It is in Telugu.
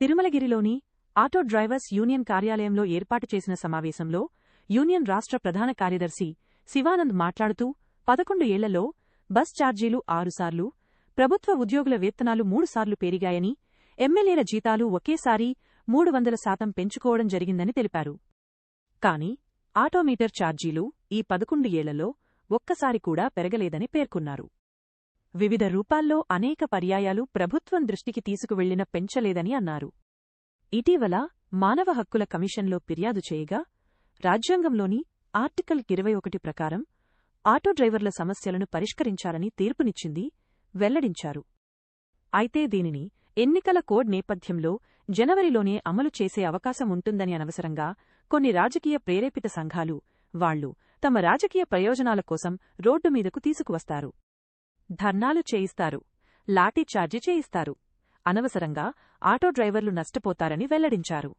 తిరుమలగిరిలోని ఆటో డ్రైవర్స్ యూనియన్ కార్యాలయంలో ఏర్పాటు చేసిన సమావేశంలో యూనియన్ రాష్ట్ర ప్రధాన కార్యదర్శి శివానంద్ మాట్లాడుతూ పదకొండు ఏళ్ళలో బస్ ఛార్జీలు ఆరుసార్లు ప్రభుత్వ ఉద్యోగుల వేతనాలు మూడుసార్లు పెరిగాయని ఎమ్మెల్యేల జీతాలు ఒకేసారి మూడు వందల శాతం పెంచుకోవడం జరిగిందని తెలిపారు. కాని ఆటోమీటర్ ఛార్జీలు ఈ పదకొండు ఏళ్ళలో ఒక్కసారి కూడా పెరగలేదని పేర్కొన్నారు. వివిధ రూపాల్లో అనేక పర్యాయాలు ప్రభుత్వం దృష్టికి తీసుకువెళ్ళిన పెంచలేదని అన్నారు. ఇటీవల మానవ హక్కుల కమిషన్లో ఫిర్యాదు చేయగా రాజ్యాంగంలోని ఆర్టికల్ ఇరవై ఒకటి ప్రకారం ఆటో డ్రైవర్ల సమస్యలను పరిష్కరించాలని తీర్పునిచ్చింది వెల్లడించారు. అయితే దీనిని ఎన్నికల కోడ్ నేపథ్యంలో జనవరిలోనే అమలు చేసే అవకాశం ఉంటుందని అనవసరంగా కొన్ని రాజకీయ ప్రేరేపిత సంఘాలు వాళ్ళు తమ రాజకీయ ప్రయోజనాల కోసం రోడ్డు మీదకు తీసుకువస్తారు. ధర్నాలు చేయిస్తారు. లాఠీచార్జి చేయిస్తారు. అనవసరంగా ఆటో డ్రైవర్లు నష్టపోతారని వెల్లడించారు.